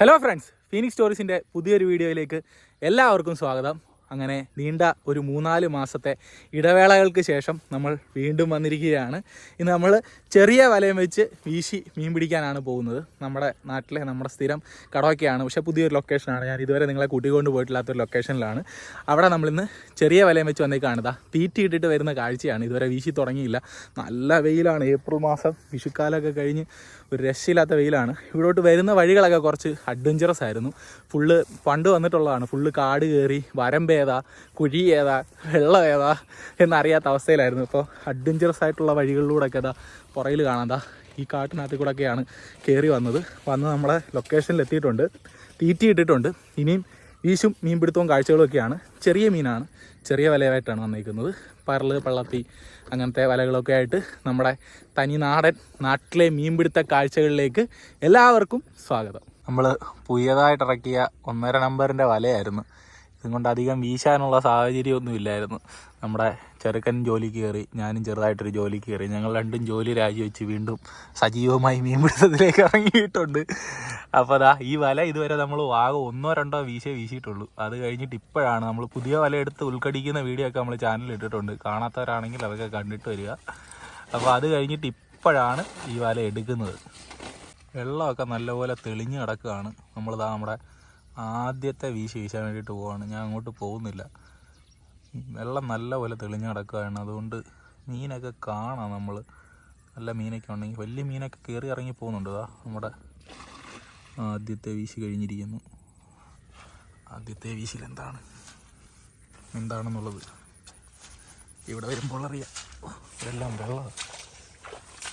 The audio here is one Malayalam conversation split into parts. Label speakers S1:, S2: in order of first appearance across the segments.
S1: ഹലോ ഫ്രണ്ട്സ് ഫീനിക്സ് സ്റ്റോറീസിന്റെ പുതിയൊരു വീഡിയോയിലേക്ക് എല്ലാവർക്കും സ്വാഗതം. അങ്ങനെ നീണ്ട ഒരു മൂന്നാൽ മാസത്തെ ഇടവേളകൾക്ക് ശേഷം നമ്മൾ വീണ്ടും വന്നിരിക്കുകയാണ്. ഇന്ന് നമ്മൾ ചെറിയ വലയം വെച്ച് വീശി മീൻ പിടിക്കാനാണ് പോകുന്നത്. നമ്മുടെ നാട്ടിലെ നമ്മുടെ സ്ഥിരം കടവൊക്കെയാണ് പക്ഷെ പുതിയൊരു ലൊക്കേഷനാണ് ഞാൻ ഇതുവരെ നിങ്ങളെ കൂട്ടിക്കൊണ്ട് പോയിട്ടില്ലാത്തൊരു ലൊക്കേഷനിലാണ് അവിടെ നമ്മളിന്ന് ചെറിയ വലയം വെച്ച് വന്നേക്കാണ്. ഇതാ തീറ്റി ഇട്ടിട്ട് വരുന്ന കാഴ്ചയാണ്. ഇതുവരെ വീശി തുടങ്ങിയില്ല. നല്ല വെയിലാണ്. ഏപ്രിൽ മാസം വിഷുക്കാലമൊക്കെ കഴിഞ്ഞ് ഒരു രക്ഷയില്ലാത്ത വെയിലാണ്. ഇവിടോട്ട് വരുന്ന വഴികളൊക്കെ കുറച്ച് അഡ്വഞ്ചറസ് ആയിരുന്നു. ഫുള്ള് പണ്ട് വന്നിട്ടുള്ളതാണ്. ഫുള്ള് കാട് കയറി വരമ്പേതാ കുഴി ഏതാ? വെള്ളം ഏതാ? എന്നറിയാത്ത അവസ്ഥയിലായിരുന്നു. ഇപ്പോൾ അഡ്വഞ്ചറസ് ആയിട്ടുള്ള വഴികളിലൂടെയൊക്കെ ഏതാ പുറയിൽ കാണാതാ ഈ കാട്ടിനകത്ത് കൂടെയൊക്കെയാണ് കയറി വന്നത്. വന്ന് നമ്മളെ ലൊക്കേഷനിൽ എത്തിയിട്ടുണ്ട്. തീറ്റി ഇട്ടിട്ടുണ്ട്. ഇനിയും വീശും മീൻപിടുത്തവും കാഴ്ചകളൊക്കെയാണ് ചെറിയ മീനാണ്. ചെറിയ വലയായിട്ടാണ് വന്നിരിക്കുന്നത് പരൽ പള്ളത്തി അങ്ങനത്തെ വലകളൊക്കെ ആയിട്ട് നമ്മുടെ തനി നാടൻ നാട്ടിലെ മീൻപിടുത്ത കാഴ്ചകളിലേക്ക് എല്ലാവർക്കും സ്വാഗതം. നമ്മൾ പുതിയതായിട്ട് ഇറക്കിയ ഒന്നര നമ്പറിന്റെ വലയായിരുന്നു. ഇതും കൊണ്ട് അധികം വീശാനുള്ള സാഹചര്യമൊന്നും ഇല്ലായിരുന്നു. നമ്മുടെ ചെറുക്കൻ ജോലിക്ക് കയറി ഞാനും ചെറുതായിട്ടൊരു ജോലിക്ക് കയറി. ഞങ്ങൾ രണ്ടും ജോലി രാജിവെച്ച് വീണ്ടും സജീവമായി മീൻപിടുത്തത്തിലേക്ക് ഇറങ്ങിയിട്ടുണ്ട്. അപ്പോൾ അതാ ഈ വല ഇതുവരെ നമ്മൾ ആകെ ഒന്നോ രണ്ടോ വീശേ വീശിയിട്ടുള്ളൂ. അത് കഴിഞ്ഞിട്ട് ഇപ്പോഴാണ് നമ്മൾ പുതിയ വല എടുത്ത് ഉൾക്കടിക്കുന്ന വീഡിയോ ഒക്കെ നമ്മൾ ചാനലിൽ ഇട്ടിട്ടുണ്ട്. കാണാത്തവരാണെങ്കിൽ അതൊക്കെ കണ്ടിട്ട് വരിക. അപ്പോൾ അത് കഴിഞ്ഞിട്ട് ഇപ്പോഴാണ് ഈ വല എടുക്കുന്നത്. വെള്ളമൊക്കെ നല്ലപോലെ തെളിഞ്ഞ് കിടക്കുകയാണ്. നമ്മളിതാ നമ്മുടെ ആദ്യത്തെ വീശി വീശാൻ വേണ്ടിയിട്ട് പോവാണ്. ഞാൻ അങ്ങോട്ട് പോകുന്നില്ല. വെള്ളം നല്ല പോലെ തെളിഞ്ഞ് കിടക്കുകയാണ്. അതുകൊണ്ട് മീനൊക്കെ കാണാം നമ്മൾ നല്ല മീനൊക്കെ ഉണ്ടെങ്കിൽ വലിയ മീനൊക്കെ കയറി ഇറങ്ങി പോകുന്നുണ്ട്. ഇതാ നമ്മുടെ ആദ്യത്തെ വീശി കഴിഞ്ഞിരിക്കുന്നു. ആദ്യത്തെ വീശിൽ എന്താണ്? എന്താണെന്നുള്ളത് ഇവിടെ വരുമ്പോൾ അറിയാം. എല്ലാം വെള്ളം.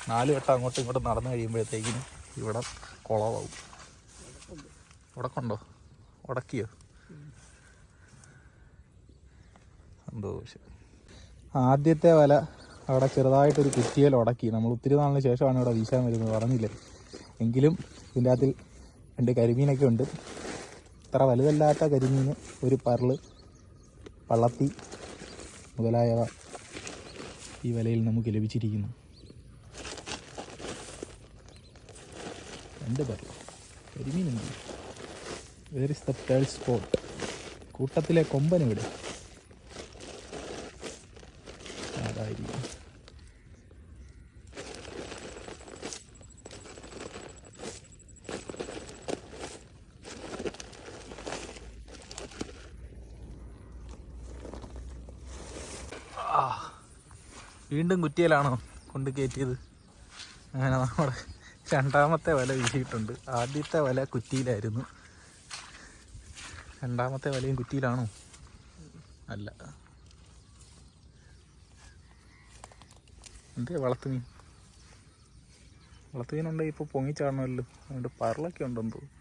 S1: നാല് വട്ടം അങ്ങോട്ടും ഇങ്ങോട്ടും നടന്നു കഴിയുമ്പോഴത്തേക്കിനും ഇവിടെ കുളമാവും. ഉടക്കുണ്ടോ ഉടക്കിയോ? സന്തോഷം ആദ്യത്തെ വല അവിടെ ചെറുതായിട്ടൊരു കുറ്റിയിൽ ഉടക്കി. നമ്മൾ ഒത്തിരി നാളിന് ശേഷമാണ് ഇവിടെ വീശാൻ വരുന്നത് പറഞ്ഞില്ലേ? എങ്കിലും ഇതിന്റെ അകത്തിൽ രണ്ട് കരിമീനൊക്കെ ഉണ്ട്. ഇത്ര വലുതല്ലാത്ത കരിമീൻ ഒരു പരൾ പള്ളത്തി മുതലായവ ഈ വലയിൽ നമുക്ക് ലഭിച്ചിരിക്കുന്നു. രണ്ട് പരൾ കരിമീനുണ്ട്. ഇസ് ദ സ്പോട്ട് കൂട്ടത്തിലെ കൊമ്പൻ ഇവിടെ. വീണ്ടും കുറ്റിയിലാണോ കൊണ്ട് കയറ്റിയത്? അങ്ങനെ നമ്മുടെ രണ്ടാമത്തെ വല വീശിയിട്ടുണ്ട്. ആദ്യത്തെ വല കുറ്റിയിലായിരുന്നു. രണ്ടാമത്തെ വലയും കുറ്റിയിലാണോ? അല്ല. എന്തേ വളർത്തുമീൻ വളർത്തുമീനുണ്ടെങ്കിൽ ഇപ്പോൾ പൊങ്ങിച്ചാടണമല്ലോ അതുകൊണ്ട് പറളൊക്കെ ഉണ്ടെന്ന് തോന്നുന്നു.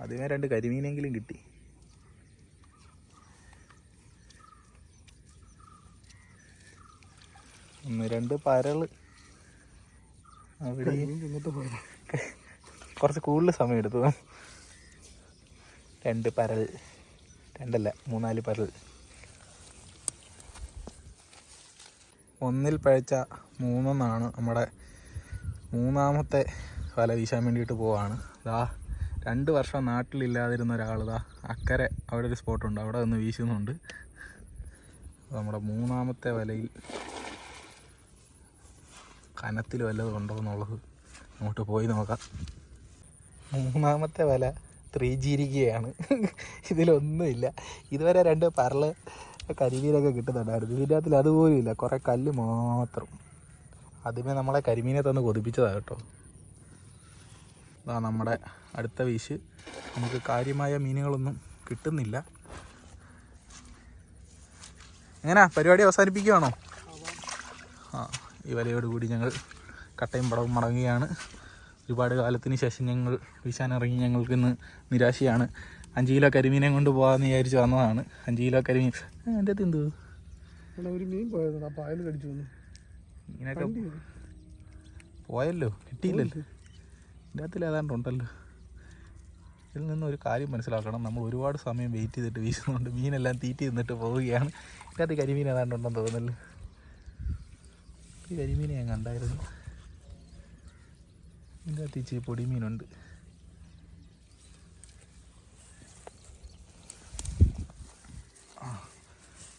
S1: ആദ്യമേ രണ്ട് കരിമീനെങ്കിലും കിട്ടി. ഒന്ന് രണ്ട് പരൾ. അവിടെ കുറച്ച് കൂടുതൽ സമയം എടുത്തു. രണ്ട് പരൽ. രണ്ടല്ല മൂന്നാൽ പരൽ. ഒന്നിൽ പഴച്ച മൂന്നെന്നാണ് നമ്മുടെ മൂന്നാമത്തെ വല വീശാൻ വേണ്ടിയിട്ട് പോവാണ്. ഇതാ രണ്ട് വർഷം നാട്ടിലില്ലാതിരുന്ന ഒരാൾ ഇതാ അക്കരെ അവിടെ ഒരു സ്പോട്ടുണ്ട്. അവിടെ ഒന്ന് വീശുന്നുണ്ട്. നമ്മുടെ മൂന്നാമത്തെ വലയിൽ കനത്തിൽ വല്ലതും ഉണ്ടോ എന്നുള്ളത് അങ്ങോട്ട് പോയി നോക്കാം. മൂന്നാമത്തെ വല ത്രീ ജിരിക്കുകയാണ് ഇതിലൊന്നുമില്ല. ഇതുവരെ രണ്ട് പരൾ കരിമീനൊക്കെ കിട്ടുന്നുണ്ടായിരുന്നു. ഇതിന്റെ അകത്തിൽ അതുപോലും ഇല്ല. കുറേ കല്ല് മാത്രം. ആദ്യമേ നമ്മളെ കരിമീനെ തന്ന് കൊതിപ്പിച്ചതാണ് കേട്ടോ. ഇതാ നമ്മുടെ അടുത്ത വീശ്. നമുക്ക് കാര്യമായ മീനുകളൊന്നും കിട്ടുന്നില്ല. എങ്ങനെയാ പരിപാടി അവസാനിപ്പിക്കുകയാണോ ആ ഈ വലയോടുകൂടി ഞങ്ങൾ കട്ടയും പടവും മടങ്ങുകയാണ്. ഒരുപാട് കാലത്തിന് ശേഷം ഞങ്ങൾ വീശാനിറങ്ങി ഞങ്ങൾക്ക് ഇന്ന് നിരാശയാണ്. അഞ്ച് കിലോ കരിമീനെ കൊണ്ട് പോകാമെന്ന് വിചാരിച്ച് വന്നതാണ്. അഞ്ച് കിലോ കരിമീൻ എന്റെ അത് എന്ത്?
S2: ഒരു മീൻ പോയതാണ് കടിച്ചു വന്നു.
S1: പോയല്ലോ കിട്ടിയില്ലല്ലോ. എന്റെ അകത്തിൽ ഏതാണ്ട് ഉണ്ടല്ലോ. ഇതിൽ നിന്ന് ഒരു കാര്യം മനസ്സിലാക്കണം. നമ്മൾ ഒരുപാട് സമയം വെയിറ്റ് ചെയ്തിട്ട് വീശുന്നുണ്ട് മീനെല്ലാം തീറ്റി തിന്നിട്ട് പോവുകയാണ്. എന്റെ അകത്ത് കരിമീൻ ഏതാണ്ട് ഉണ്ടെന്ന് തോന്നുന്നല്ലോ ഈ കരിമീനെ ഞാൻ കണ്ടായിരുന്നു. ഇതിന്റെ അകത്ത് പൊടി മീനുണ്ട്.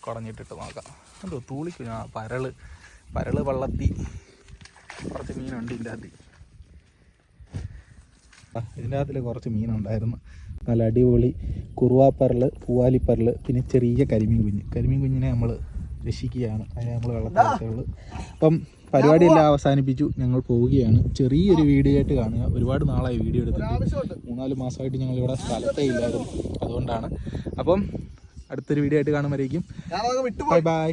S1: കുറഞ്ഞിട്ടിട്ട് നോക്കാം. കണ്ടോ തൂളിക്കും ആ പരൾ പരൾ വള്ളത്തി കുറച്ച് മീനുണ്ട് ഇതിന്റെ അകത്ത് ഇതിന്റെ അകത്തിൽ കുറച്ച് മീനുണ്ടായിരുന്നു. നല്ല അടിപൊളി കുറുവാപ്പരൽ പൂവാലിപ്പരൽ പിന്നെ ചെറിയ കരിമീൻ കുഞ്ഞ്. കരിമീൻ കുഞ്ഞിനെ നമ്മൾ രക്ഷിക്കുകയാണ്. അതിന് നമ്മൾ വെള്ളത്തിലുള്ളൂ അപ്പം പരിപാടി പരിപാടിയെല്ലാം അവസാനിപ്പിച്ചു. ഞങ്ങൾ പോവുകയാണ്. ചെറിയൊരു വീഡിയോ ആയിട്ട് കാണുക. ഒരുപാട് നാളായി വീഡിയോ എടുത്തിട്ട്. മൂന്നാൽ മാസമായിട്ട് ഞങ്ങൾ ഇവിടെ സ്ഥലത്തേ ഇല്ലായിരുന്നു. അതുകൊണ്ടാണ്. അപ്പം അടുത്തൊരു വീഡിയോ ആയിട്ട് കാണുമ്പോഴേക്കും ബൈ ബൈ